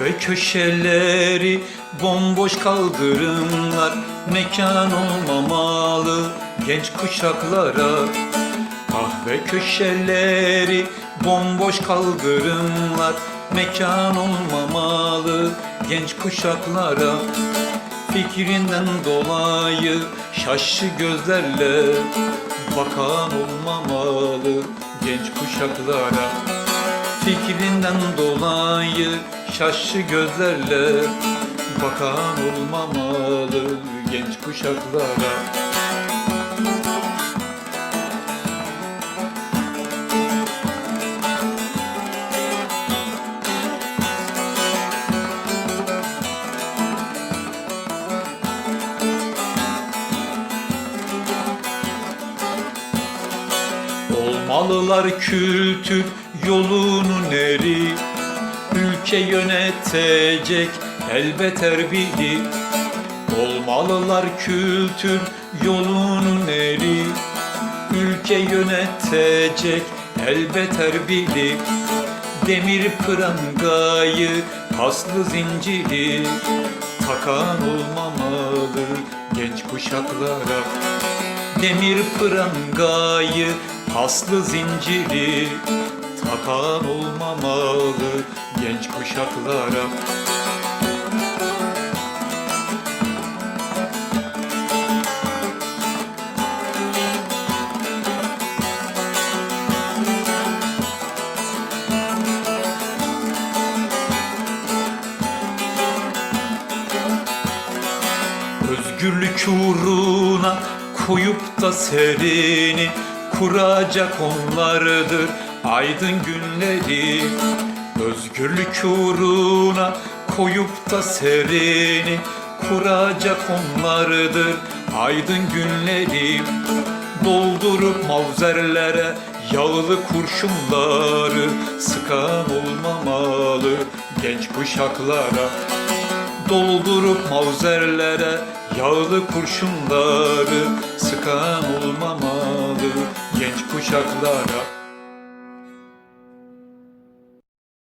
Kahve köşeleri bomboş kaldırımlar Mekan olmamalı genç kuşaklara. Kahve köşeleri bomboş kaldırımlar Mekan olmamalı genç kuşaklara. Fikrinden dolayı şaşı gözlerle Bakan olmamalı genç kuşaklara. Fikrinden dolayı şaşı gözlerle Bakan olmamalı genç kuşaklara. Olmalılar kültür yolunun eri Ülke yönetecek elbet erbili Olmalılar kültür yolunun eri Ülke yönetecek elbet erbili Demir prangayı paslı zinciri. Takan olmamalı genç kuşaklara. Demir prangayı paslı zinciri Takan olmamalı genç kuşaklara. Özgürlük uğruna koyup da serini Kuracak onlardır aydın günleri Özgürlük uğruna koyup da serini Kuracak onlardır. Aydın günleri Doldurup mavzerlere yağlı kurşunları Sıkan olmamalı. Genç kuşaklara Doldurup mavzerlere yağlı kurşunları Sıkan olmamalı. Genç kuşaklara